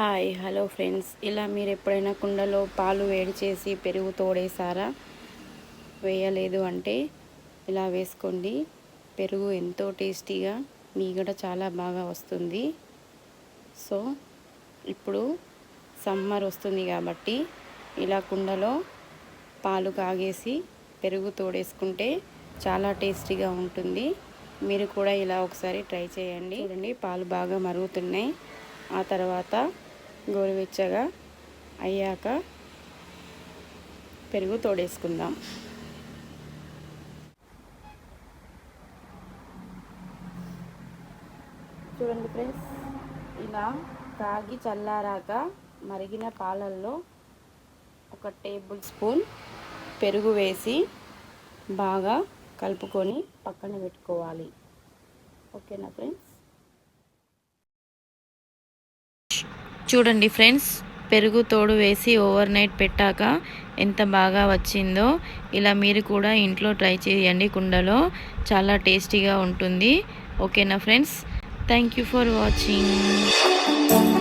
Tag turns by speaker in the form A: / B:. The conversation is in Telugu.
A: Hi hello friends. ఇలా మీరు ఎప్పుడైనా కుండలో పాలు వేడి చేసి పెరుగు తోడేసారా వేయలేదు అంటే ఇలా వేసుకోండి. పెరుగు ఎంతో టేస్టీగా మీ కూడా చాలా బాగా వస్తుంది. సో ఇప్పుడు సమ్మర్ వస్తుంది కాబట్టి ఇలా కుండలో పాలు కాగేసి పెరుగు తోడేసుకుంటే చాలా టేస్టీగా ఉంటుంది. మీరు కూడా ఇలా ఒకసారి ట్రై చేయండి. చూడండి పాలు బాగా మరుగుతున్నాయి. ఆ తర్వాత గోరువెచ్చగా అయ్యాక పెరుగు తోడేసుకుందాం. చూడండి ఫ్రెండ్స్ ఇలా కాగి చల్లారాక మరిగిన పాలల్లో ఒక టేబుల్ స్పూన్ పెరుగు వేసి బాగా కలుపుకొని పక్కన పెట్టుకోవాలి. ఓకేనా ఫ్రెండ్స్? చూడండి ఫ్రెండ్స్ పెరుగు తోడు వేసి ఓవర్ నైట్ పెట్టాక ఎంత బాగా వచ్చిందో ఇలా మీరు కూడా ఇంట్లో ట్రై చేయండి కుండలో. చాలా టేస్టీగా ఉంటుంది. ఓకేనా friends? Thank you for watching.